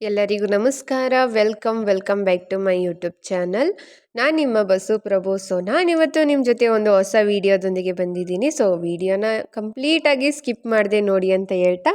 ಎಲ್ಲರಿಗೂ ನಮಸ್ಕಾರ. Welcome welcome back to my YouTube channel. ನಾನು ನಿಮ್ಮ ಬಸು ಪ್ರಭು. ಸೊ ನಾನಿವತ್ತು ನಿಮ್ಮ ಜೊತೆ ಒಂದು ಹೊಸ ವೀಡಿಯೋದೊಂದಿಗೆ ಬಂದಿದ್ದೀನಿ. ಸೊ, ವಿಡಿಯೋನ ಕಂಪ್ಲೀಟಾಗಿ ಸ್ಕಿಪ್ ಮಾಡಿದೆ ನೋಡಿ ಅಂತ ಹೇಳ್ತಾ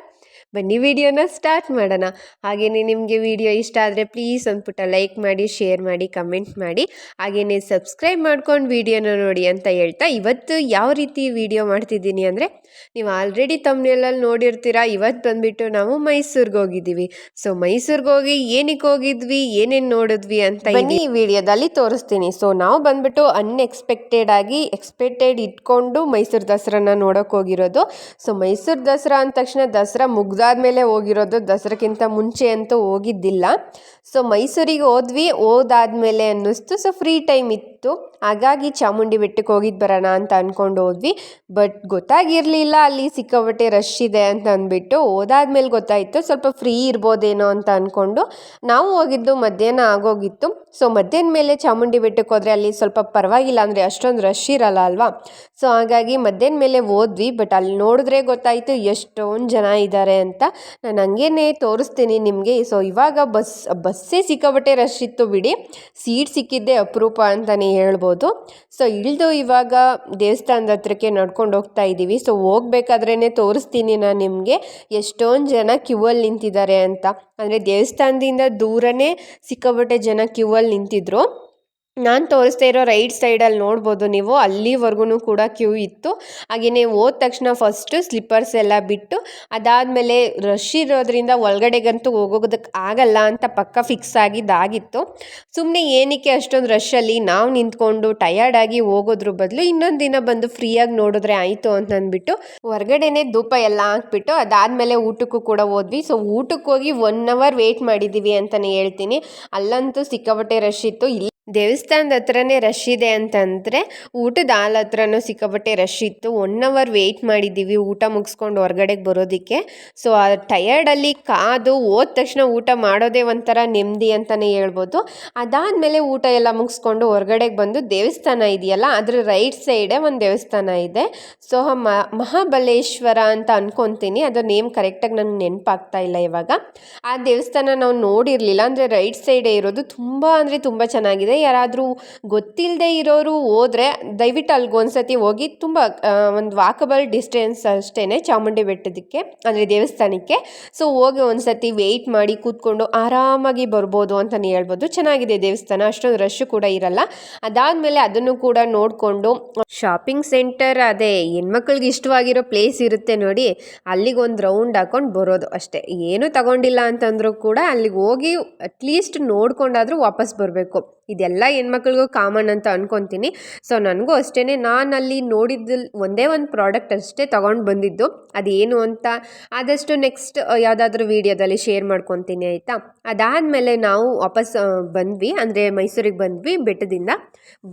ಬನ್ನಿ ವಿಡಿಯೋನ ಸ್ಟಾರ್ಟ್ ಮಾಡೋಣ. ಹಾಗೆಯೇ ನಿಮಗೆ ವಿಡಿಯೋ ಇಷ್ಟ ಆದರೆ ಪ್ಲೀಸ್ ಒಂದು ಪುಟ್ಟ ಲೈಕ್ ಮಾಡಿ ಶೇರ್ ಮಾಡಿ ಕಮೆಂಟ್ ಮಾಡಿ. ಹಾಗೆಯೇ ಸಬ್ಸ್ಕ್ರೈಬ್ ಮಾಡ್ಕೊಂಡು ವಿಡಿಯೋನ ನೋಡಿ ಅಂತ ಹೇಳ್ತಾ ಇವತ್ತು ಯಾವ ರೀತಿ ವಿಡಿಯೋ ಮಾಡ್ತಿದ್ದೀನಿ ಅಂದರೆ ನೀವು ಆಲ್ರೆಡಿ ತಮ್ಮನೆಲ್ಲಲ್ಲಿ ನೋಡಿರ್ತೀರ ಇವತ್ತು ಬಂದುಬಿಟ್ಟು ನಾವು ಮೈಸೂರಿಗೆ ಹೋಗಿದ್ದೀವಿ. ಸೊ ಮೈಸೂರಿಗೆ ಹೋಗಿ ಏನಕ್ಕೆ ಹೋಗಿದ್ವಿ, ಏನೇನು ನೋಡಿದ್ವಿ ಅಂತ ಬನ್ನಿ ಈ ವಿಡಿಯೋದಲ್ಲಿ ತೋರಿಸ್ತೀನಿ. ಸೊ ನಾವು ಬಂದ್ಬಿಟ್ಟು ಅನ್ಎಕ್ಸ್ಪೆಕ್ಟೆಡ್ ಆಗಿ ಎಕ್ಸ್ಪೆಕ್ಟೆಡ್ ಇಟ್ಕೊಂಡು ಮೈಸೂರು ದಸರಾನ ನೋಡೋಕೆ ಹೋಗಿರೋದು. ಸೊ ಮೈಸೂರು ದಸರಾ ಅಂದ ತಕ್ಷಣ ದಸರಾ ಮುಗ್ದಾದ್ಮೇಲೆ ಹೋಗಿರೋದು ದಸರಾಕ್ಕಿಂತ ಮುಂಚೆ ಅಂತೂ ಹೋಗಿದ್ದಿಲ್ಲ. ಸೊ ಮೈಸೂರಿಗೆ ಹೋದ್ವಿ. ಹೋದಾದ್ಮೇಲೆ ಅನ್ನಿಸ್ತು. ಸೊ ಫ್ರೀ ಟೈಮ್ ಇತ್ತು. ಹಾಗಾಗಿ ಚಾಮುಂಡಿ ಬೆಟ್ಟಕ್ಕೆ ಹೋಗಿದ್ದು ಬರೋಣ ಅಂತ ಅಂದ್ಕೊಂಡು ಹೋದ್ವಿ. ಬಟ್ ಗೊತ್ತಾಗಿರಲಿಲ್ಲ ಅಲ್ಲಿ ಸಿಕ್ಕಾಪಟ್ಟೆ ರಶ್ ಇದೆ ಅಂತ ಅಂದ್ಬಿಟ್ಟು. ಹೋದಾದ್ಮೇಲೆ ಗೊತ್ತಾಯಿತು. ಸ್ವಲ್ಪ ಫ್ರೀ ಇರ್ಬೋದೇನೋ ಅಂತ ಅಂದ್ಕೊಂಡು ನಾವು ಹೋಗಿದ್ದು ಮಧ್ಯಾಹ್ನ ಆಗೋಗಿತ್ತು. ಸೊ ಮಧ್ಯಾಹ್ನ ಮೇಲೆ ಚಾಮುಂಡಿ ಬೆಟ್ಟಕ್ಕೆ ಹೋದರೆ ಅಲ್ಲಿ ಸ್ವಲ್ಪ ಪರವಾಗಿಲ್ಲ ಅಂದರೆ ಅಷ್ಟೊಂದು ರಶ್ ಇರಲ್ಲ ಅಲ್ವಾ? ಸೊ ಹಾಗಾಗಿ ಮಧ್ಯಾಹ್ನ ಮೇಲೆ ಹೋದ್ವಿ ಬಟ್ ಅಲ್ಲಿ ನೋಡಿದ್ರೆ ಗೊತ್ತಾಯಿತು ಎಷ್ಟೊಂದು ಜನ ಇದ್ದಾರೆ ಅಂತ. ನಾನು ಹಂಗೇನೆ ತೋರಿಸ್ತೀನಿ ನಿಮಗೆ. ಸೊ ಇವಾಗ ಬಸ್, ಬಸ್ಸೇ ಸಿಕ್ಕಾಪಟ್ಟೆ ರಶ್ ಇತ್ತು ಬಿಡಿ. ಸೀಟ್ ಸಿಕ್ಕಿದ್ದೆ ಅಪರೂಪ ಅಂತಲೇ ಹೇಳ್ಬೋದು. ಸೊ ಇಳಿದು ಇವಾಗ ದೇವಸ್ಥಾನದ ಹತ್ರಕ್ಕೆ ನಡ್ಕೊಂಡು ಹೋಗ್ತಾ ಇದ್ದೀವಿ. ಸೊ ಹೋಗ್ಬೇಕಾದ್ರೇ ತೋರಿಸ್ತೀನಿ ನಾನು ನಿಮಗೆ ಎಷ್ಟೊಂದು ಜನ ಕ್ಯೂವಲ್ಲಿ ನಿಂತಿದ್ದಾರೆ ಅಂತ. ಅಂದರೆ ದೇವಸ್ಥಾನದಿಂದ ದೂರನೇ ಸಿಕ್ಕಾಪಟ್ಟೆ ಜನ ಕ್ಯೂವಲ್ಲಿ ನಿಂತಿದ್ರು. ನಾನು ತೋರಿಸ್ತಾ ಇರೋ ರೈಟ್ ಸೈಡಲ್ಲಿ ನೋಡ್ಬೋದು ನೀವು. ಅಲ್ಲಿವರೆಗೂ ಕೂಡ ಕ್ಯೂ ಇತ್ತು. ಹಾಗೆಯೇ ಹೋದ ತಕ್ಷಣ ಫಸ್ಟು ಸ್ಲಿಪ್ಪರ್ಸ್ ಎಲ್ಲ ಬಿಟ್ಟು, ಅದಾದಮೇಲೆ ರಶ್ ಇರೋದ್ರಿಂದ ಒಳಗಡೆಗಂತೂ ಹೋಗೋದಕ್ಕೆ ಆಗಲ್ಲ ಅಂತ ಪಕ್ಕ ಫಿಕ್ಸ್ ಆಗಿದ್ದಾಗಿತ್ತು. ಸುಮ್ಮನೆ ಏನಕ್ಕೆ ಅಷ್ಟೊಂದು ರಶ್ಶಲ್ಲಿ ನಾವು ನಿಂತ್ಕೊಂಡು ಟಯರ್ಡಾಗಿ ಹೋಗೋದ್ರ ಬದಲು ಇನ್ನೊಂದು ದಿನ ಬಂದು ಫ್ರೀಯಾಗಿ ನೋಡಿದ್ರೆ ಆಯಿತು ಅಂತ ಅಂದ್ಬಿಟ್ಟು ಹೊರಗಡೆನೇ ಧೂಪ ಎಲ್ಲ ಹಾಕ್ಬಿಟ್ಟು, ಅದಾದಮೇಲೆ ಊಟಕ್ಕೂ ಕೂಡ ಹೋದ್ವಿ. ಸೊ ಊಟಕ್ಕೆ ಹೋಗಿ ಒನ್ ಅವರ್ ವೆಯ್ಟ್ ಮಾಡಿದ್ದೀವಿ ಅಂತಲೇ ಹೇಳ್ತೀನಿ. ಅಲ್ಲಂತೂ ಸಿಕ್ಕಾಪಟ್ಟೆ ರಶ್ ಇತ್ತು. ಇಲ್ಲಿ ದೇವಸ್ಥಾನದ ಹತ್ರನೇ ರಶ್ ಇದೆ ಅಂತಂದರೆ ಊಟದ ಹಾಲ್ ಹತ್ರನೂ ಸಿಕ್ಕಾಪಟ್ಟೆ ರಶ್ ಇತ್ತು. ಒನ್ ಅವರ್ ವೆಯ್ಟ್ ಮಾಡಿದ್ದೀವಿ ಊಟ ಮುಗಿಸ್ಕೊಂಡು ಹೊರ್ಗಡೆಗೆ ಬರೋದಕ್ಕೆ. ಸೊ ಆ ಟಯರ್ಡಲ್ಲಿ ಕಾದು ಹೋದ ತಕ್ಷಣ ಊಟ ಮಾಡೋದೇ ಒಂಥರ ನೆಮ್ಮದಿ ಅಂತಲೇ ಹೇಳ್ಬೋದು. ಅದಾದಮೇಲೆ ಊಟ ಎಲ್ಲ ಮುಗಿಸ್ಕೊಂಡು ಹೊರಗಡೆಗೆ ಬಂದು ದೇವಸ್ಥಾನ ಇದೆಯಲ್ಲ, ಅದ್ರ ರೈಟ್ ಸೈಡೇ ಒಂದು ದೇವಸ್ಥಾನ ಇದೆ. ಸೊ ಮಹಾಬಲೇಶ್ವರ ಅಂತ ಅಂದ್ಕೊತೀನಿ ಅದರ ನೇಮ್ ಕರೆಕ್ಟಾಗಿ ನನಗೆ ನೆನಪಾಗ್ತಾ ಇಲ್ಲ ಇವಾಗ. ಆ ದೇವಸ್ಥಾನ ನಾವು ನೋಡಿರಲಿಲ್ಲ. ಅಂದರೆ ರೈಟ್ ಸೈಡೇ ಇರೋದು ತುಂಬ ಅಂದರೆ ತುಂಬ ಚೆನ್ನಾಗಿದೆ. ಯಾರಾದರೂ ಗೊತ್ತಿಲ್ಲದೆ ಇರೋರು ಹೋದರೆ ದಯವಿಟ್ಟು ಅಲ್ಲಿಗೆ ಒಂದ್ಸತಿ ಹೋಗಿ ತುಂಬ ಒಂದು ವಾಕಬಲ್ ಡಿಸ್ಟೆನ್ಸ್ ಅಷ್ಟೇ ಚಾಮುಂಡಿ ಬೆಟ್ಟದಕ್ಕೆ, ಅಂದರೆ ದೇವಸ್ಥಾನಕ್ಕೆ. ಸೊ ಹೋಗಿ ಒಂದ್ಸತಿ ವೆಯ್ಟ್ ಮಾಡಿ ಕೂತ್ಕೊಂಡು ಆರಾಮಾಗಿ ಬರ್ಬೋದು ಅಂತಲೇ ಹೇಳ್ಬೋದು. ಚೆನ್ನಾಗಿದೆ ದೇವಸ್ಥಾನ, ಅಷ್ಟೊಂದು ರಶ್ ಕೂಡ ಇರಲ್ಲ. ಅದಾದಮೇಲೆ ಅದನ್ನು ಕೂಡ ನೋಡಿಕೊಂಡು ಶಾಪಿಂಗ್ ಸೆಂಟರ್ ಅದೇ, ಹೆಣ್ಮಕ್ಳಿಗೆ ಇಷ್ಟವಾಗಿರೋ ಪ್ಲೇಸ್ ಇರುತ್ತೆ ನೋಡಿ, ಅಲ್ಲಿಗೆ ಒಂದು ರೌಂಡ್ ಹಾಕೊಂಡು ಬರೋದು ಅಷ್ಟೇ. ಏನು ತಗೊಂಡಿಲ್ಲ ಅಂತಂದರೂ ಕೂಡ ಅಲ್ಲಿಗೆ ಹೋಗಿ ಅಟ್ಲೀಸ್ಟ್ ನೋಡ್ಕೊಂಡಾದರೂ ವಾಪಸ್ ಬರಬೇಕು. ಇದೆಲ್ಲ ಹೆಣ್ಮಕ್ಳಿಗೂ ಕಾಮನ್ ಅಂತ ಅನ್ಕೊತೀನಿ. ಸೊ ನನಗೂ ಅಷ್ಟೇ ನಾನು ಅಲ್ಲಿ ನೋಡಿದ್ದಲ್ಲಿ ಒಂದೇ ಒಂದು ಪ್ರಾಡಕ್ಟ್ ಅಷ್ಟೇ ತೊಗೊಂಡು ಬಂದಿದ್ದು. ಅದೇನು ಅಂತ ಆದಷ್ಟು ನೆಕ್ಸ್ಟ್ ಯಾವುದಾದ್ರೂ ವೀಡಿಯೋದಲ್ಲಿ ಶೇರ್ ಮಾಡ್ಕೊತೀನಿ, ಆಯಿತಾ? ಅದಾದಮೇಲೆ ನಾವು ವಾಪಸ್ ಬಂದ್ವಿ. ಅಂದರೆ ಮೈಸೂರಿಗೆ ಬಂದ್ವಿ ಬೆಟ್ಟದಿಂದ.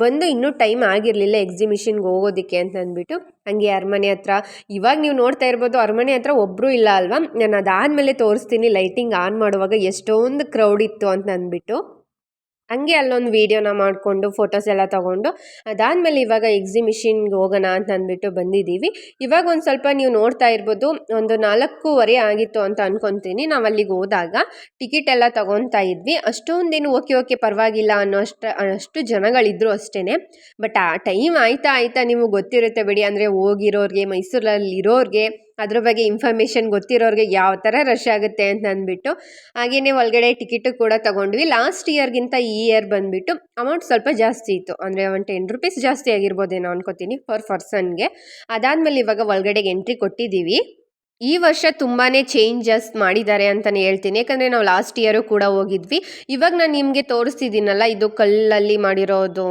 ಬಂದು ಇನ್ನೂ ಟೈಮ್ ಆಗಿರಲಿಲ್ಲ ಎಕ್ಸಿಬಿಷನ್ಗೆ ಹೋಗೋದಕ್ಕೆ ಅಂತ ಅಂದ್ಬಿಟ್ಟು. ಹಂಗೆ ಅರಮನೆ ಹತ್ರ, ಇವಾಗ ನೀವು ನೋಡ್ತಾ ಇರ್ಬೋದು ಅರಮನೆ ಹತ್ರ ಒಬ್ಬರು ಇಲ್ಲ ಅಲ್ವಾ? ನಾನು ಅದಾದಮೇಲೆ ತೋರಿಸ್ತೀನಿ ಲೈಟಿಂಗ್ ಆನ್ ಮಾಡುವಾಗ ಎಷ್ಟೊಂದು ಕ್ರೌಡ್ ಇತ್ತು ಅಂತ ಅಂದ್ಬಿಟ್ಟು. ಹಂಗೆ ಅಲ್ಲೊಂದು ವೀಡಿಯೋನ ಮಾಡಿಕೊಂಡು ಫೋಟೋಸ್ ಎಲ್ಲ ತೊಗೊಂಡು, ಅದಾದಮೇಲೆ ಇವಾಗ ಎಕ್ಸಿಬಿಷನ್ಗೆ ಹೋಗೋಣ ಅಂತ ಅಂದ್ಬಿಟ್ಟು ಬಂದಿದ್ದೀವಿ. ಇವಾಗ ಒಂದು ಸ್ವಲ್ಪ ನೀವು ನೋಡ್ತಾ ಇರ್ಬೋದು, ಒಂದು ನಾಲ್ಕೂವರೆ ಆಗಿತ್ತು ಅಂತ ಅಂದ್ಕೊತೀನಿ ನಾವು ಅಲ್ಲಿಗೆ ಹೋದಾಗ ಟಿಕೆಟ್ ಎಲ್ಲ ತೊಗೊತಾ ಇದ್ವಿ. ಅಷ್ಟೊಂದೇನು ಓಕೆ ಓಕೆ ಪರವಾಗಿಲ್ಲ ಅನ್ನೋ ಅಷ್ಟು ಅಷ್ಟು ಜನಗಳಿದ್ರು ಅಷ್ಟೇ ಬಟ್ ಆ ಟೈಮ್ ಆಯ್ತಾ ಆಯ್ತಾ ನಿಮಗೆ ಗೊತ್ತಿರುತ್ತೆ ಬಿಡಿ. ಅಂದರೆ ಹೋಗಿರೋರಿಗೆ ಮೈಸೂರಲ್ಲಿ ಇರೋರಿಗೆ ಅದ್ರ ಬಗ್ಗೆ ಇನ್ಫಾರ್ಮೇಷನ್ ಗೊತ್ತಿರೋರಿಗೆ ಯಾವ ಥರ ರಶ್ ಆಗುತ್ತೆ ಅಂತ ಅಂದ್ಬಿಟ್ಟು ಹಾಗೆಯೇ ಒಳಗಡೆ ಟಿಕೆಟು ಕೂಡ ತೊಗೊಂಡ್ವಿ. ಲಾಸ್ಟ್ ಇಯರ್ಗಿಂತ ಈ ಇಯರ್ ಬಂದುಬಿಟ್ಟು ಅಮೌಂಟ್ ಸ್ವಲ್ಪ ಜಾಸ್ತಿ ಇತ್ತು. ಅಂದರೆ ಒಂದು ಟೆನ್ ರುಪೀಸ್ ಜಾಸ್ತಿ ಆಗಿರ್ಬೋದೇನೋ ಅನ್ಕೋತೀನಿ ಪರ್ ಪರ್ಸನ್ಗೆ ಅದಾದಮೇಲೆ ಇವಾಗ ಒಳಗಡೆಗೆ ಎಂಟ್ರಿ ಕೊಟ್ಟಿದ್ದೀವಿ. ಈ ವರ್ಷ ತುಂಬಾ ಚೇಂಜಸ್ ಮಾಡಿದ್ದಾರೆ ಅಂತಲೇ ಹೇಳ್ತೀನಿ. ಯಾಕಂದರೆ ನಾವು ಲಾಸ್ಟ್ ಇಯರು ಕೂಡ ಹೋಗಿದ್ವಿ. ಇವಾಗ ನಾನು ನಿಮಗೆ ತೋರಿಸ್ತಿದ್ದೀನಲ್ಲ, ಇದು ಕಲ್ಲಲ್ಲಿ ಮಾಡಿರೋದು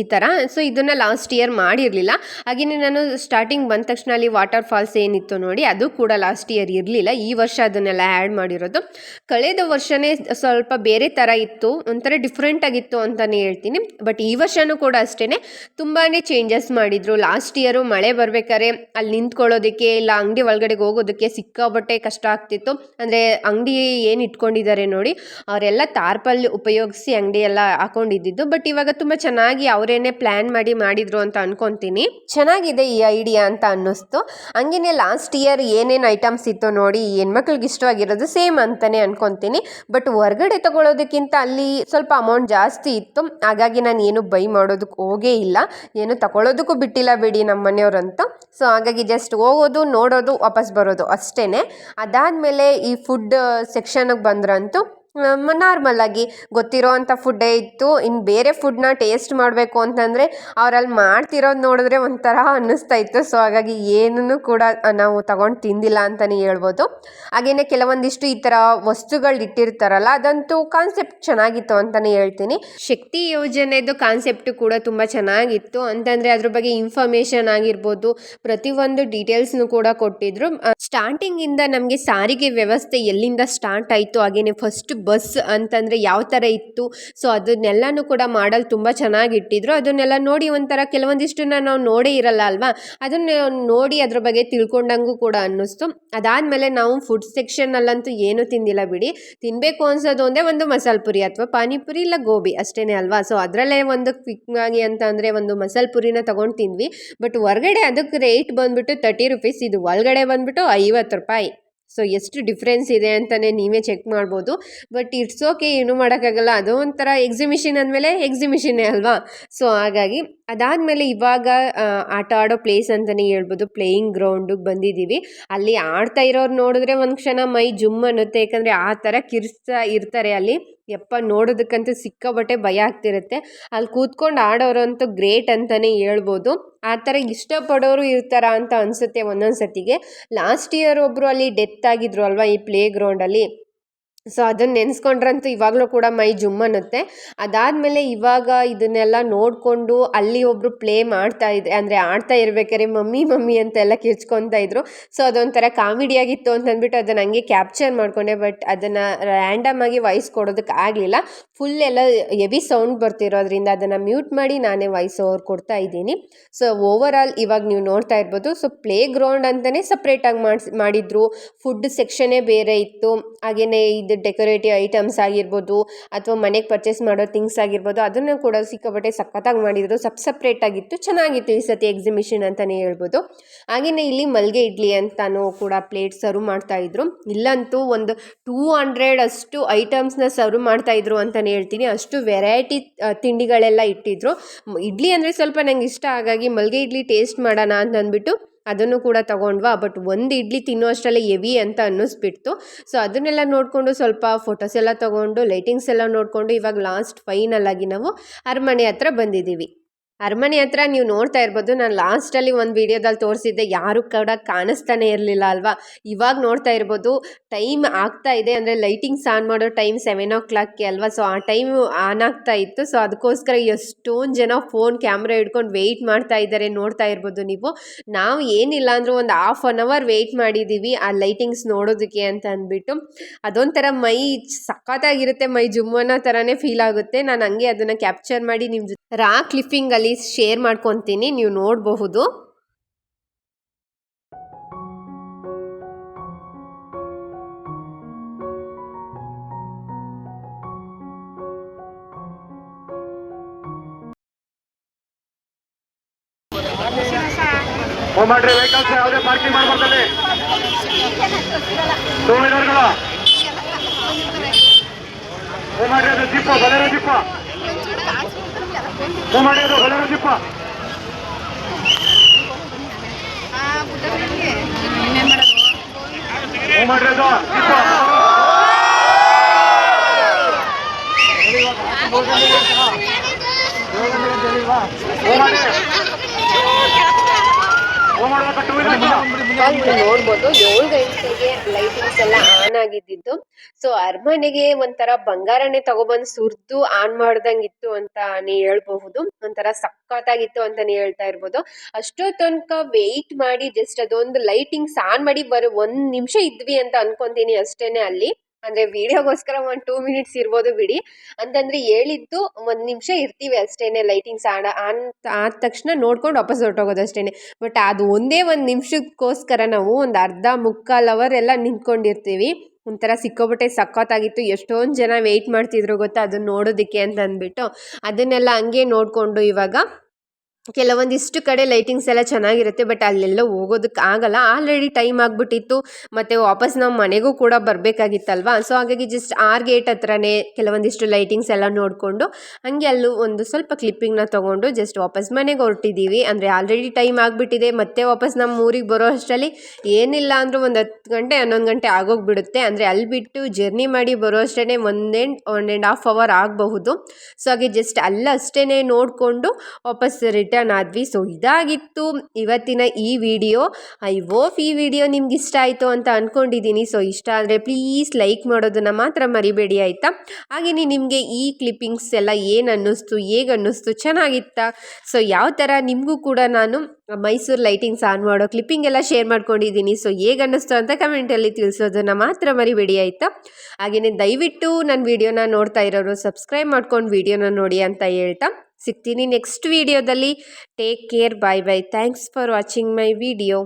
ಈ ಥರ ಸೊ ಇದನ್ನು ಲಾಸ್ಟ್ ಇಯರ್ ಮಾಡಿರಲಿಲ್ಲ. ಹಾಗೆಯೇ ನಾನು ಸ್ಟಾರ್ಟಿಂಗ್ ಬಂದ ತಕ್ಷಣ ಅಲ್ಲಿ ವಾಟರ್ ಫಾಲ್ಸ್ ಏನಿತ್ತು ನೋಡಿ, ಅದು ಕೂಡ ಲಾಸ್ಟ್ ಇಯರ್ ಇರಲಿಲ್ಲ. ಈ ವರ್ಷ ಅದನ್ನೆಲ್ಲ ಆ್ಯಡ್ ಮಾಡಿರೋದು. ಕಳೆದ ವರ್ಷವೇ ಸ್ವಲ್ಪ ಬೇರೆ ಥರ ಇತ್ತು, ಒಂಥರ ಡಿಫ್ರೆಂಟ್ ಆಗಿತ್ತು ಅಂತಲೇ ಹೇಳ್ತೀನಿ. ಬಟ್ ಈ ವರ್ಷವೂ ಕೂಡ ಅಷ್ಟೇ ತುಂಬಾ ಚೇಂಜಸ್ ಮಾಡಿದರು. ಲಾಸ್ಟ್ ಇಯರು ಮಳೆ ಬರಬೇಕಾದ್ರೆ ಅಲ್ಲಿ ನಿಂತ್ಕೊಳ್ಳೋದಕ್ಕೆ ಇಲ್ಲ, ಅಂಗಡಿ ಒಳಗಡೆಗೆ ಹೋಗಿ ಹೋಗೋದಕ್ಕೆ ಸಿಕ್ಕಾಬಟ್ಟೆ ಕಷ್ಟ ಆಗ್ತಿತ್ತು. ಅಂದರೆ ಅಂಗಡಿ ಏನು ಇಟ್ಕೊಂಡಿದ್ದಾರೆ ನೋಡಿ, ಅವರೆಲ್ಲ ತಾರ್ಪಲ್ ಉಪಯೋಗಿಸಿ ಅಂಗಡಿ ಎಲ್ಲ ಹಾಕೊಂಡಿದ್ದು ಬಟ್ ಇವಾಗ ತುಂಬ ಚೆನ್ನಾಗಿ ಅವರೇನೆ ಪ್ಲ್ಯಾನ್ ಮಾಡಿ ಮಾಡಿದ್ರು ಅಂತ ಅನ್ಕೊಂತೀನಿ. ಚೆನ್ನಾಗಿದೆ ಈ ಐಡಿಯಾ ಅಂತ ಅನ್ನಿಸ್ತು. ಹಂಗೇನೆ ಲಾಸ್ಟ್ ಇಯರ್ ಏನೇನು ಐಟಮ್ಸ್ ಇತ್ತು ನೋಡಿ, ಹೆಣ್ಮಕ್ಳಿಗೆ ಇಷ್ಟವಾಗಿರೋದು ಸೇಮ್ ಅಂತಲೇ ಅನ್ಕೊತೀನಿ. ಬಟ್ ಹೊರ್ಗಡೆ ತಗೊಳ್ಳೋದಕ್ಕಿಂತ ಅಲ್ಲಿ ಸ್ವಲ್ಪ ಅಮೌಂಟ್ ಜಾಸ್ತಿ ಇತ್ತು. ಹಾಗಾಗಿ ನಾನು ಏನು ಬೈ ಮಾಡೋದಕ್ಕೆ ಹೋಗೇ ಇಲ್ಲ. ಏನು ತಗೊಳ್ಳೋದಕ್ಕೂ ಬಿಟ್ಟಿಲ್ಲ ಬಿಡಿ ನಮ್ಮ ಮನೆಯವ್ರಂತೂ ಸೊ ಹಾಗಾಗಿ ಜಸ್ಟ್ ಹೋಗೋದು, ನೋಡೋದು, ವಾಪಸ್ ಬರೋದು. ಅಷ್ಟೇ ಅದಾದಮೇಲೆ ಈ ಫುಡ್ ಸೆಕ್ಷನ್ಗೆ ಬಂದ್ರಂತೂ ನಾರ್ಮಲ್ ಆಗಿ ಗೊತ್ತಿರೋ ಅಂಥ ಫುಡ್ಡೇ ಇತ್ತು. ಇನ್ನು ಬೇರೆ ಫುಡ್ನ ಟೇಸ್ಟ್ ಮಾಡಬೇಕು ಅಂತಂದರೆ ಅವರಲ್ಲಿ ಮಾಡ್ತಿರೋದು ನೋಡಿದ್ರೆ ಒಂಥರ ಅನ್ನಿಸ್ತಾ ಇತ್ತು. ಸೊ ಹಾಗಾಗಿ ಏನೂ ಕೂಡ ನಾವು ತಗೊಂಡು ತಿಂದಿಲ್ಲ ಅಂತಲೇ ಹೇಳ್ಬೋದು. ಹಾಗೆಯೇ ಕೆಲವೊಂದಿಷ್ಟು ಈ ಥರ ವಸ್ತುಗಳು ಇಟ್ಟಿರ್ತಾರಲ್ಲ, ಅದಂತೂ ಕಾನ್ಸೆಪ್ಟ್ ಚೆನ್ನಾಗಿತ್ತು ಅಂತಲೇ ಹೇಳ್ತೀನಿ. ಶಕ್ತಿ ಯೋಜನೆದು ಕಾನ್ಸೆಪ್ಟು ಕೂಡ ತುಂಬ ಚೆನ್ನಾಗಿತ್ತು. ಅಂತಂದರೆ ಅದ್ರ ಬಗ್ಗೆ ಇನ್ಫಾರ್ಮೇಷನ್ ಆಗಿರ್ಬೋದು ಪ್ರತಿಯೊಂದು ಡೀಟೇಲ್ಸ್ನು ಕೂಡ ಕೊಟ್ಟಿದ್ರು. ಸ್ಟಾರ್ಟಿಂಗಿಂದ ನಮಗೆ ಸಾರಿಗೆ ವ್ಯವಸ್ಥೆ ಎಲ್ಲಿಂದ ಸ್ಟಾರ್ಟ್ ಆಯಿತು ಹಾಗೆಯೇ ಫಸ್ಟ್ ಬಸ್ ಅಂತಂದರೆ ಯಾವ ಥರ ಇತ್ತು. ಸೊ ಅದನ್ನೆಲ್ಲನೂ ಕೂಡ ಮಾಡಲ್ ತುಂಬ ಚೆನ್ನಾಗಿಟ್ಟಿದ್ರು. ಅದನ್ನೆಲ್ಲ ನೋಡಿ ಒಂಥರ ಕೆಲವೊಂದಿಷ್ಟನ್ನ ನಾವು ನೋಡೇ ಇರಲ್ಲ ಅಲ್ವಾ? ಅದನ್ನ ನೋಡಿ ಅದ್ರ ಬಗ್ಗೆ ತಿಳ್ಕೊಂಡಂಗೂ ಕೂಡ ಅನ್ನಿಸ್ತು. ಅದಾದಮೇಲೆ ನಾವು ಫುಡ್ ಸೆಕ್ಷನಲ್ಲಂತೂ ಏನೂ ತಿಂದಿಲ್ಲ ಬಿಡಿ. ತಿನ್ನಬೇಕು ಅನ್ಸೋದು ಒಂದೇ ಒಂದು ಮಸಾಲೆ ಪುರಿ ಅಥವಾ ಪಾನಿಪುರಿ ಇಲ್ಲ ಗೋಬಿ ಅಷ್ಟೇ ಅಲ್ವಾ? ಸೊ ಅದರಲ್ಲೇ ಒಂದು ಕ್ವಿಕ್ ಆಗಿ ಅಂತ ಅಂದರೆ ಒಂದು ಮಸಾಲೆ ಪುರಿನ ತೊಗೊಂಡು ತಿಂದ್ವಿ. ಬಟ್ ಹೊರ್ಗಡೆ ಅದಕ್ಕೆ ರೇಟ್ ಬಂದುಬಿಟ್ಟು ತರ್ಟಿ ರುಪೀಸ್ ಇದು ಒಳಗಡೆ ಬಂದುಬಿಟ್ಟು ಐವತ್ತು ರೂಪಾಯಿ. ಸೊ ಎಷ್ಟು ಡಿಫ್ರೆನ್ಸ್ ಇದೆ ಅಂತಲೇ ನೀವೇ ಚೆಕ್ ಮಾಡ್ಬೋದು. ಬಟ್ ಇಟ್ಸ್ ಓಕೆ ಏನೂ ಮಾಡೋಕ್ಕಾಗಲ್ಲ. ಅದು ಒಂಥರ ಎಕ್ಸಿಬಿಷನ್ ಅಂದಮೇಲೆ ಎಕ್ಸಿಬಿಷನ್ನೇ ಅಲ್ವಾ? ಸೊ ಹಾಗಾಗಿ ಅದಾದಮೇಲೆ ಇವಾಗ ಆಟ ಆಡೋ ಪ್ಲೇಸ್ ಅಂತಲೇ ಹೇಳ್ಬೋದು ಪ್ಲೇಯಿಂಗ್ ಗ್ರೌಂಡಿಗೆ ಬಂದಿದ್ದೀವಿ. ಅಲ್ಲಿ ಆಡ್ತಾ ಇರೋರು ನೋಡಿದ್ರೆ ಒಂದು ಕ್ಷಣ ಮೈ ಜುಮ್ ಅನ್ನುತ್ತೆ, ಯಾಕಂದರೆ ಆ ಥರ ಕಿರ್ಸ್ತಾ ಇರ್ತಾರೆ ಅಲ್ಲಿ. ಯಪ್ಪ, ನೋಡೋದಕ್ಕಂತೂ ಸಿಕ್ಕಾಬಟ್ಟೆ ಭಯ ಆಗ್ತಿರುತ್ತೆ. ಅಲ್ಲಿ ಕೂತ್ಕೊಂಡು ಆಡೋರು ಅಂತೂ ಗ್ರೇಟ್ ಅಂತಲೇ ಹೇಳ್ಬೋದು. ಆ ಥರ ಇಷ್ಟಪಡೋರು ಇರ್ತಾರ ಅಂತ ಅನಿಸುತ್ತೆ ಒಂದೊಂದು ಸತಿಗೆ ಲಾಸ್ಟ್ ಇಯರ್ ಒಬ್ಬರು ಅಲ್ಲಿ ಡೆತ್ ಆಗಿದ್ರು ಅಲ್ವಾ ಈ ಪ್ಲೇ ಗ್ರೌಂಡಲ್ಲಿ ಸೊ ಅದನ್ನು ನೆನೆಸ್ಕೊಂಡ್ರಂತೂ ಇವಾಗಲೂ ಕೂಡ ಮೈ ಜುಮ್ ಅನ್ನುತ್ತೆ. ಅದಾದಮೇಲೆ ಇವಾಗ ಇದನ್ನೆಲ್ಲ ನೋಡಿಕೊಂಡು ಅಲ್ಲಿ ಒಬ್ಬರು ಪ್ಲೇ ಮಾಡ್ತಾ ಇದ್ರೆ ಅಂದರೆ ಆಡ್ತಾ ಇರ್ಬೇಕಾದ್ರೆ ಮಮ್ಮಿ ಮಮ್ಮಿ ಅಂತೆಲ್ಲ ಕಿರ್ಚ್ಕೊತಾ ಇದ್ರು. ಸೊ ಅದೊಂಥರ ಕಾಮಿಡಿಯಾಗಿತ್ತು ಅಂತ ಅಂದ್ಬಿಟ್ಟು ಅದನ್ನು ಹಂಗೆ ಕ್ಯಾಪ್ಚರ್ ಮಾಡಿಕೊಂಡೆ, ಬಟ್ ಅದನ್ನು ರ್ಯಾಂಡಮ್ ಆಗಿ ವಾಯ್ಸ್ ಕೊಡೋದಕ್ಕೆ ಆಗಲಿಲ್ಲ. ಫುಲ್ ಎಲ್ಲ ಹೆವಿ ಸೌಂಡ್ ಬರ್ತಿರೋದ್ರಿಂದ ಅದನ್ನು ಮ್ಯೂಟ್ ಮಾಡಿ ನಾನೇ ವಾಯ್ಸ್ ಓವರ್ ಕೊಡ್ತಾ ಇದ್ದೀನಿ. ಸೊ ಓವರ್ ಆಲ್ ಇವಾಗ ನೀವು ನೋಡ್ತಾ ಇರ್ಬೋದು. ಸೊ ಪ್ಲೇ ಗ್ರೌಂಡ್ ಅಂತಲೇ ಸಪ್ರೇಟಾಗಿ ಮಾಡಿಸ್, ಮಾಡಿದ್ರು. ಫುಡ್ ಸೆಕ್ಷನ್ನೇ ಬೇರೆ ಇತ್ತು. ಹಾಗೆಯೇ ಇದು ಡೆಕೋರೇಟಿವ್ ಐಟಮ್ಸ್ ಆಗಿರ್ಬೋದು ಅಥವಾ ಮನೆಗೆ ಪರ್ಚೇಸ್ ಮಾಡೋ ಥಿಂಗ್ಸ್ ಆಗಿರ್ಬೋದು, ಅದನ್ನು ಕೂಡ ಸಿಕ್ಕಾಪಟ್ಟೆ ಸಖತ್ತಾಗಿ ಮಾಡಿದ್ರು. ಸಪ್ ಸಪ್ರೇಟ್ ಆಗಿತ್ತು, ಚೆನ್ನಾಗಿತ್ತು ಈ ಸತಿ ಎಕ್ಸಿಬಿಷನ್ ಅಂತಲೇ ಹೇಳ್ಬೋದು. ಹಾಗೆಯೇ ಇಲ್ಲಿ ಮಲ್ಗೆ ಇಡ್ಲಿ ಅಂತಲೂ ಕೂಡ ಪ್ಲೇಟ್ ಸರ್ವ್ ಮಾಡ್ತಾ ಇದ್ರು. ಇಲ್ಲಂತೂ ಒಂದು ಟೂ ಹಂಡ್ರೆಡ್ ಅಷ್ಟು ಐಟಮ್ಸ್ನ ಸರ್ವ್ ಮಾಡ್ತಾ ಇದ್ರು ಅಂತಲೇ ಹೇಳ್ತೀನಿ. ಅಷ್ಟು ವೆರೈಟಿ ತಿಂಡಿಗಳೆಲ್ಲ ಇಟ್ಟಿದ್ರು. ಇಡ್ಲಿ ಅಂದರೆ ಸ್ವಲ್ಪ ನಂಗೆ ಇಷ್ಟ, ಹಾಗಾಗಿ ಮಲ್ಗೆ ಇಡ್ಲಿ ಟೇಸ್ಟ್ ಮಾಡೋಣ ಅಂತ ಅಂದ್ಬಿಟ್ಟು ಅದನ್ನು ಕೂಡ ತಗೊಂಡ್ವಾ, ಬಟ್ ಒಂದು ಇಡ್ಲಿ ತಿನ್ನೋ ಹೆವಿ ಅಂತ ಅನ್ನಿಸ್ಬಿಡ್ತು. ಸೊ ಅದನ್ನೆಲ್ಲ ನೋಡಿಕೊಂಡು ಸ್ವಲ್ಪ ಫೋಟೋಸ್ ಎಲ್ಲ ತೊಗೊಂಡು ಲೈಟಿಂಗ್ಸ್ ಎಲ್ಲ ನೋಡಿಕೊಂಡು ಇವಾಗ ಲಾಸ್ಟ್ ಫೈನಲ್ ಆಗಿ ನಾವು ಅರಮನೆ ಹತ್ರ ಬಂದಿದ್ದೀವಿ. ಅರಮನೆ ಹತ್ರ ನೀವು ನೋಡ್ತಾ ಇರ್ಬೋದು, ನಾನು ಲಾಸ್ಟಲ್ಲಿ ಒಂದು ವಿಡಿಯೋದಲ್ಲಿ ತೋರಿಸಿದ್ದೆ, ಯಾರು ಕೂಡ ಕಾಣಿಸ್ತಾನೆ ಇರಲಿಲ್ಲ ಅಲ್ವಾ? ಇವಾಗ ನೋಡ್ತಾ ಇರ್ಬೋದು, ಟೈಮ್ ಆಗ್ತಾ ಇದೆ ಅಂದರೆ ಲೈಟಿಂಗ್ಸ್ ಆನ್ ಮಾಡೋ ಟೈಮ್ ಸೆವೆನ್ ಓ ಕ್ಲಾಕ್ಗೆ ಅಲ್ವಾ? ಸೊ ಆ ಟೈಮ್ ಆನ್ ಆಗ್ತಾ ಇತ್ತು, ಸೊ ಅದಕ್ಕೋಸ್ಕರ ಎಷ್ಟೊಂದು ಜನ ಫೋನ್, ಕ್ಯಾಮ್ರಾ ಹಿಡ್ಕೊಂಡು ವೆಯ್ಟ್ ಮಾಡ್ತಾ ಇದ್ದಾರೆ ನೋಡ್ತಾ ಇರ್ಬೋದು ನೀವು. ನಾವು ಏನಿಲ್ಲ ಅಂದರೂ ಒಂದು ಹಾಫ್ ಆನ್ ಅವರ್ ವೆಯ್ಟ್ ಮಾಡಿದ್ದೀವಿ ಆ ಲೈಟಿಂಗ್ಸ್ ನೋಡೋದಕ್ಕೆ ಅಂತ ಅಂದ್ಬಿಟ್ಟು. ಅದೊಂಥರ ಮೈ ಸಖತ್ತಾಗಿರುತ್ತೆ, ಮೈ ಜುಮ್ಮನ ಥರನೇ ಫೀಲ್ ಆಗುತ್ತೆ. ನಾನು ಹಂಗೆ ಅದನ್ನು ಕ್ಯಾಪ್ಚರ್ ಮಾಡಿ ನಿಮ್ಮ ಜೊತೆ. ರಾ ಕ್ಲಿಪ್ಪಿಂಗಲ್ಲಿ ಶೇರ್ ಮಾಡ್ಕೊತೀನಿ, ನೀವು ನೋಡಬಹುದು. ಮಾಡ್ರಿ ವೆಹಿಕಲ್ಸ್ ಯಾವುದೇ ಪಾರ್ಕಿಂಗ್ ಮಾಡ್ಬಾರ್ದಲ್ಲಿ. ಟೂ ವೀಲರ್ಗಳು ಮಾಡ್ರಿ ಅದು ಜಿಪ್ಪ ಬಲೇರೋ ಜಿಪ್ಪ ಮೂವ್ ಮಾಡಿ ಅದು ಬಲೇರೋ ಜಿಪ್ಪ ಮೂವ್ ಮಾಡ್ರಿ ಅದು ಜಿಪ್ಪ ಮೂವ್ ಮಾಡಿ ಮೂವ್ ಮಾಡ್ಬೇಕು ಟೂ ವೀಲರ್ ಇವಾಗ ನೀವು ನೋಡ್ಬೋದು ಏಳು ಗಂಟೆಗೆ ಲೈಟಿಂಗ್ಸ್ ಎಲ್ಲ ಆನ್ ಆಗಿದ್ದಿದ್ದು. ಸೊ ಅರಮನೆಗೆ ಒಂಥರ ಬಂಗಾರನೆ ತಗೊಬಂದು ಸುರಿದು ಆನ್ ಮಾಡ್ದಂಗಿತ್ತು ಅಂತ ನೀ ಹೇಳ್ಬಹುದು. ಒಂಥರ ಸಖತ್ತಾಗಿತ್ತು ಅಂತ ನೀ ಹೇಳ್ತಾ ಇರ್ಬೋದು. ಅಷ್ಟೋ ತನಕ ವೆಯ್ಟ್ ಮಾಡಿ ಜಸ್ಟ್ ಅದೊಂದು ಲೈಟಿಂಗ್ಸ್ ಆನ್ ಮಾಡಿ ಬರೋ, ಒಂದ್ ನಿಮಿಷ ಇದ್ವಿ ಅಂತ ಅನ್ಕೊಂತೀನಿ ಅಷ್ಟೇನೆ ಅಲ್ಲಿ. ಅಂದರೆ ವೀಡಿಯೋಗೋಸ್ಕರ ಒಂದು ಟೂ ಮಿನಿಟ್ಸ್ ಇರ್ಬೋದು ಬಿಡಿ. ಅಂತಂದರೆ ಹೇಳಿದ್ದು ಒಂದು ನಿಮಿಷ ಇರ್ತೀವಿ ಅಷ್ಟೇ ಲೈಟಿಂಗ್ಸ್ ಆಡ, ಆನ್, ಆದ ತಕ್ಷಣ ನೋಡ್ಕೊಂಡು ವಾಪಸ್ ಹೊರಟೋಗೋದು ಅಷ್ಟೇನೆ. ಬಟ್ ಅದು ಒಂದೇ ಒಂದು ನಿಮಿಷಕ್ಕೋಸ್ಕರ ನಾವು ಒಂದು ಅರ್ಧ ಮುಕ್ಕಾಲು ಅವರ್ ಎಲ್ಲ ನಿಂತ್ಕೊಂಡಿರ್ತೀವಿ. ಒಂಥರ ಸಿಕ್ಕೋಬಿಟ್ಟೆ ಸಖತ್ತಾಗಿತ್ತು. ಎಷ್ಟೊಂದು ಜನ ವೆಯ್ಟ್ ಮಾಡ್ತಿದ್ರು ಗೊತ್ತಾ? ಅದನ್ನ ನೋಡೋದಕ್ಕೆ ಅಂತ ಅಂದ್ಬಿಟ್ಟು ಅದನ್ನೆಲ್ಲ ಹಂಗೆ ನೋಡಿಕೊಂಡು ಇವಾಗ ಕೆಲವೊಂದಿಷ್ಟು ಕಡೆ ಲೈಟಿಂಗ್ಸ್ ಎಲ್ಲ ಚೆನ್ನಾಗಿರುತ್ತೆ, ಬಟ್ ಅಲ್ಲೆಲ್ಲ ಹೋಗೋದಕ್ಕೆ ಆಗಲ್ಲ. ಆಲ್ರೆಡಿ ಟೈಮ್ ಆಗಿಬಿಟ್ಟಿತ್ತು, ಮತ್ತು ವಾಪಸ್ ನಾವು ಮನೆಗೂ ಕೂಡ ಬರಬೇಕಾಗಿತ್ತಲ್ವ? ಸೊ ಹಾಗಾಗಿ ಜಸ್ಟ್ ಆರ್ ಗೇಟ್ ಹತ್ರನೇ ಕೆಲವೊಂದಿಷ್ಟು ಲೈಟಿಂಗ್ಸ್ ಎಲ್ಲ ನೋಡಿಕೊಂಡು, ಹಾಗೆ ಅಲ್ಲೂ ಒಂದು ಸ್ವಲ್ಪ ಕ್ಲಿಪ್ಪಿಂಗ್ನ ತೊಗೊಂಡು ಜಸ್ಟ್ ವಾಪಸ್ ಮನೆಗೆ ಹೊರಟಿದ್ದೀವಿ. ಅಂದರೆ ಆಲ್ರೆಡಿ ಟೈಮ್ ಆಗಿಬಿಟ್ಟಿದೆ, ಮತ್ತೆ ವಾಪಸ್ ನಮ್ಮ ಊರಿಗೆ ಬರೋ ಅಷ್ಟರಲ್ಲಿ ಏನಿಲ್ಲ ಅಂದರೂ ಒಂದು ಹತ್ತು ಗಂಟೆ, ಹನ್ನೊಂದು ಗಂಟೆ ಆಗೋಗ್ಬಿಡುತ್ತೆ. ಅಂದರೆ ಅಲ್ಲಿ ಬಿಟ್ಟು ಜರ್ನಿ ಮಾಡಿ ಬರೋ ಅಷ್ಟೇ ಒಂದೆಂಡ್ ಒನ್ ಆ್ಯಂಡ್ ಹಾಫ್ ಅವರ್ ಆಗಬಹುದು. ಸೊ ಹಾಗೆ ಜಸ್ಟ್ ಅಲ್ಲಷ್ಟೇ ನೋಡಿಕೊಂಡು ವಾಪಸ್ ರಿಟರ್ನ್ ಆದ್ವಿ. ಸೊ ಇದಾಗಿತ್ತು. ಇವತ್ತಿನ ಈ ವಿಡಿಯೋ ಐ ಹೋಪ್ ಈ ವಿಡಿಯೋ ನಿಮ್ಗೆ ಇಷ್ಟ ಆಯಿತು ಅಂತ ಅಂದ್ಕೊಂಡಿದ್ದೀನಿ ಸೊ ಇಷ್ಟ ಆದರೆ ಪ್ಲೀಸ್ ಲೈಕ್ ಮಾಡೋದನ್ನು ಮಾತ್ರ ಮರಿಬೇಡಿ, ಆಯಿತಾ? ಹಾಗೆಯೇ ನಿಮಗೆ ಈ ಕ್ಲಿಪ್ಪಿಂಗ್ಸ್ ಎಲ್ಲ ಏನು ಅನ್ನಿಸ್ತು, ಹೇಗೆ ಅನ್ನಿಸ್ತು, ಚೆನ್ನಾಗಿತ್ತಾ? ಸೊ ಯಾವ ಥರ ನಿಮಗೂ ಕೂಡ ನಾನು ಮೈಸೂರು ಲೈಟಿಂಗ್ಸ್ ಆನ್ ಮಾಡೋ ಕ್ಲಿಪ್ಪಿಂಗ್ ಎಲ್ಲ ಶೇರ್ ಮಾಡ್ಕೊಂಡಿದ್ದೀನಿ ಸೊ ಹೇಗೆ ಅನ್ನಿಸ್ತು ಅಂತ ಕಮೆಂಟಲ್ಲಿ ತಿಳಿಸೋದನ್ನು ಮಾತ್ರ ಮರಿಬೇಡಿ, ಆಯಿತಾ? ಹಾಗೆಯೇ ದಯವಿಟ್ಟು ನನ್ನ ವಿಡಿಯೋನ ನೋಡ್ತಾ ಇರೋರು ಸಬ್ಸ್ಕ್ರೈಬ್ ಮಾಡ್ಕೊಂಡು ವಿಡಿಯೋನ ನೋಡಿ ಅಂತ ಹೇಳ್ತಾ. ಸಿಗ್ತೀನಿ ನೆಕ್ಸ್ಟ್ ವೀಡಿಯೋದಲ್ಲಿ take care bye bye thanks for watching my video